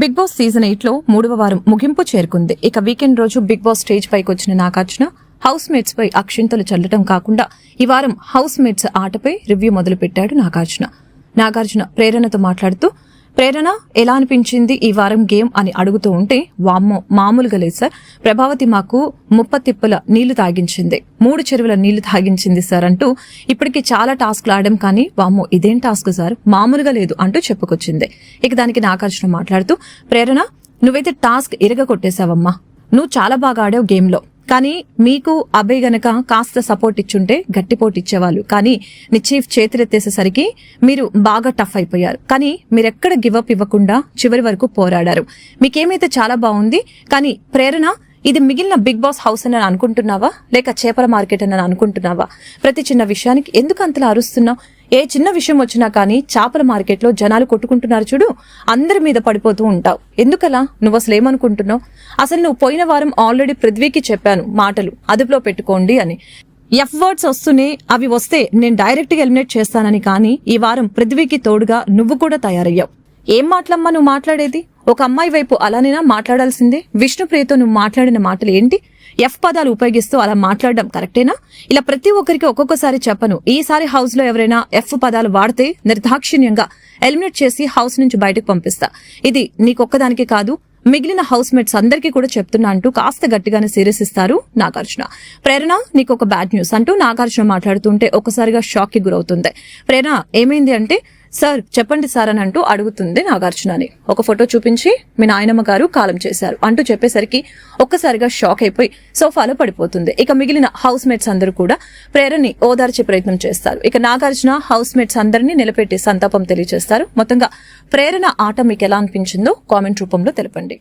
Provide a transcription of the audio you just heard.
Big boss season ఎయిట్లో మూడవ వారం ముగింపు చేరుకుంది. ఇక వీకెండ్ రోజు బిగ్ బాస్ స్టేజ్ పైకి వచ్చిన నాగార్జున హౌస్ మేట్స్ పై అక్షింతలు చల్లటం కాకుండా ఈ వారం హౌస్ మేట్స్ ఆటపై రివ్యూ మొదలుపెట్టాడు నాగార్జున. నాగార్జున ప్రేరణతో మాట్లాడుతూ ప్రేరణ ఎలా అనిపించింది ఈ వారం గేమ్ అని అడుగుతూ ఉంటే వామ్మో మామూలుగా లేదు సార్. ప్రభావతి మాకు ముప్పతిప్పల నీళ్ళు తాగించింది. మూడు చెరువుల నీళ్ళు తాగించింది సార్ అంటూ ఇప్పటికి చాలా టాస్క్లు ఆడడం కానీ వామ్మో ఇదేం టాస్క్ సార్? మామూలుగా లేదు అంటూ చెప్పుకొచ్చింది. ఇక దానికి నాగార్జున మాట్లాడుతూ ప్రేరణ నువ్వైతే టాస్క్ ఇరగ కొట్టేశావమ్మా. నువ్వు చాలా బాగా ఆడావు గేమ్లో. కానీ మీకు అభయ్ గనక కాస్త సపోర్ట్ ఇచ్చుంటే గట్టిపోటు ఇచ్చేవాళ్ళు. కానీ నీ చీఫ్ చేతులెత్తేసేసరికి మీరు బాగా టఫ్ అయిపోయారు. కానీ మీరెక్కడ గివప్ ఇవ్వకుండా చివరి వరకు పోరాడారు. మీకేమైతే చాలా బాగుంది కానీ ప్రేరణ ఇది మిగిలిన బిగ్ బాస్ హౌస్ అని అనుకుంటున్నావా? లేక చేపల మార్కెట్ అని అనుకుంటున్నావా? ప్రతి చిన్న విషయానికి ఎందుకు అంతలా అరుస్తున్నావు? ఏ చిన్న విషయం వచ్చినా కానీ చేపల మార్కెట్లో జనాలు కొట్టుకుంటున్నారు చూడు. అందరి మీద పడిపోతూ ఉంటావు. ఎందుకలా? నువ్వు అసలు ఏమనుకుంటున్నావు? అసలు నువ్వు పోయిన వారం ఆల్రెడీ పృథ్వీకి చెప్పాను మాటలు. అదుపులో పెట్టుకోండి అని. ఎఫ్ వర్డ్స్ వస్తూనే అవి వస్తే నేను డైరెక్ట్గా ఎలిమినేట్ చేస్తానని కానీ ఈ వారం పృథ్వీకి తోడుగా నువ్వు కూడా తయారయ్యావు. ఏం మాటలమ్మా నువ్వు మాట్లాడేది? ఒక అమ్మాయి వైపు అలానేనా మాట్లాడాల్సిందే? విష్ణుప్రియతో నువ్వు మాట్లాడిన మాటలు ఏంటి? ఎఫ్ పదాలు ఉపయోగిస్తూ అలా మాట్లాడడం కరెక్టేనా? ఇలా ప్రతి ఒక్కరికి ఒక్కొక్కసారి చెప్పను. ఈసారి హౌస్లో ఎవరైనా ఎఫ్ పదాలు వాడితే నిర్దాక్షిణ్యంగా ఎలిమినేట్ చేసి హౌస్ నుంచి బయటకు పంపిస్తా. ఇది నీకొక్కదానికి కాదు మిగిలిన హౌస్ మేట్స్ అందరికీ కూడా చెప్తున్నా అంటూ కాస్త గట్టిగానే సీరియస్ ఇస్తారు నాగార్జున. ప్రేరణ నీకు ఒక బ్యాడ్ న్యూస్ అంటూ నాగార్జున మాట్లాడుతుంటే ఒక్కసారిగా షాక్కి గురవుతుంది. ప్రేరణ ఏమైంది అంటే సార్ చెప్పండి సార్ అని అంటూ అడుగుతుంది నాగార్జునని. ఒక ఫోటో చూపించి మీ నాయనమ్మ గారు కాలం చేశారు. అంటూ చెప్పేసరికి ఒక్కసారిగా షాక్ అయిపోయి సోఫాలో పడిపోతుంది. ఇక మిగిలిన హౌస్ మేట్స్ అందరూ కూడా ప్రేరణని ఓదార్చే ప్రయత్నం చేస్తారు. ఇక నాగార్జున హౌస్ మేట్స్ అందరినీ నిలబెట్టి సంతాపం తెలియజేస్తారు. మొత్తంగా ప్రేరణ ఆట మీకు ఎలా అనిపించిందో కామెంట్ రూపంలో తెలపండి.